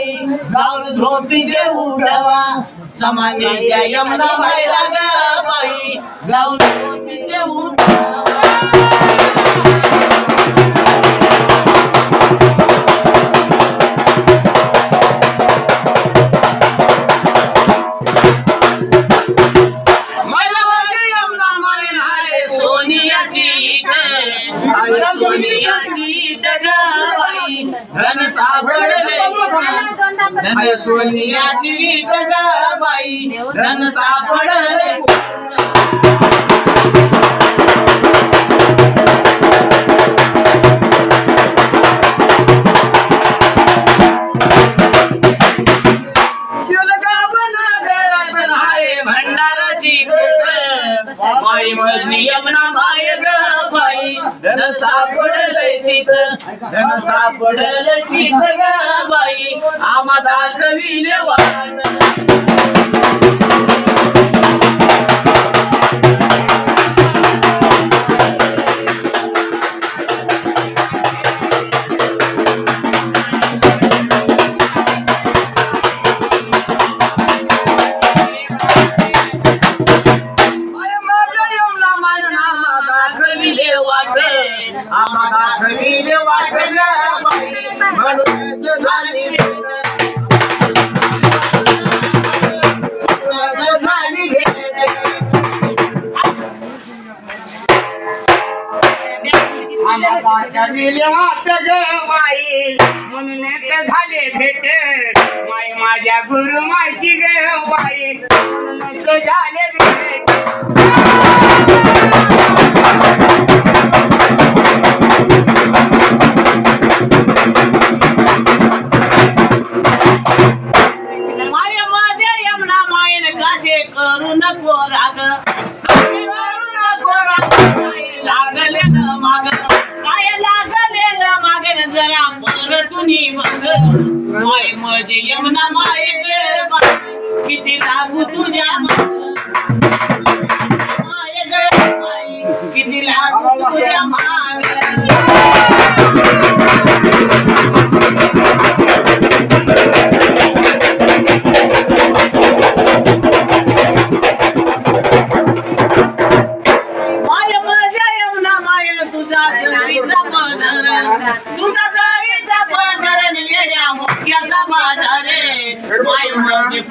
बाई जाऊन झोपीचे उठवा. समाधीच्या यमुना बाईला ग बाई जाऊन झोपीचे उठवा. धन सापडले अरे सोनियाची रन धन सापडले माई बाई मजली यमुना माय ग बाई धन सापडलंय तिथं. धन सापडलं तिथं ग बाई आम्हा दाखविले वाट म्हणून म्हणून झाले भेट माय माझ्या गुरु मायची ग बाई झाले भेट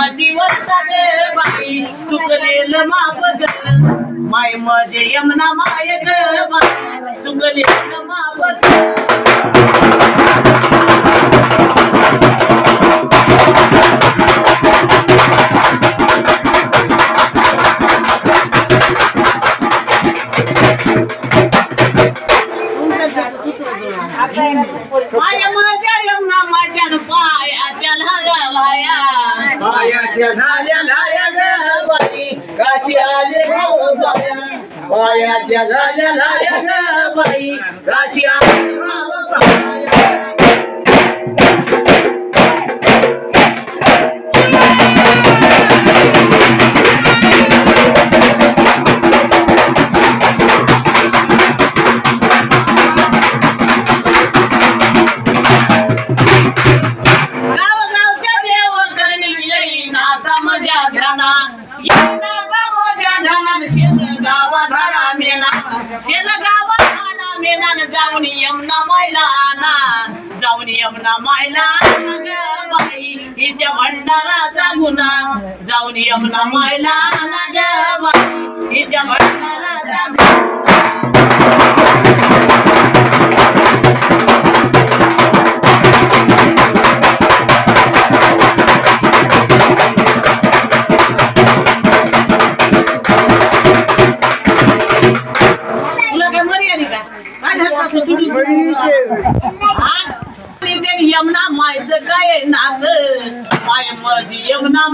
माझे पतीवर सागे बाई चुकलेल माप ग. माय माझे यमुना माय ग बाई चुकलेल माप कर माय माझ्या यमुना माझ्या पायाच्या लाया पायाच्या झाल्या लाया गाबाई काशी आले ग बाया. पायाच्या झाल्या लाया ग काशी आले ग जाऊन यमना मायला ना जाऊन यमुना मायला ना ग बाई. हिच्या भंडाराचा गुन्हा जाऊन यमना मायला ना हिच्या भंडाराचा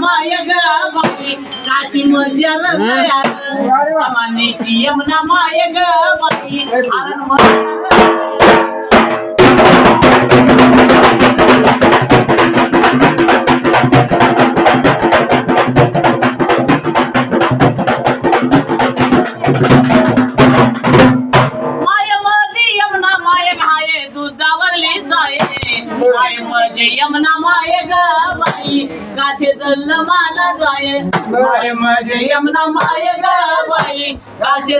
माय ग बाई काशी मजाला समानेची यमुना माय ग बाई हरण माय गावाई काशी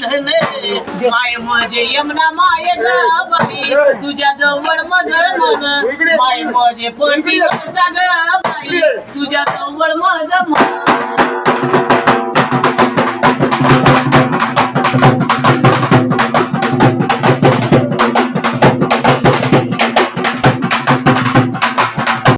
धन माय माझे यमना माय बाई तुझ्या जवळ माझं मन. माय माझे पण तुझ्या जवळ माझं मन.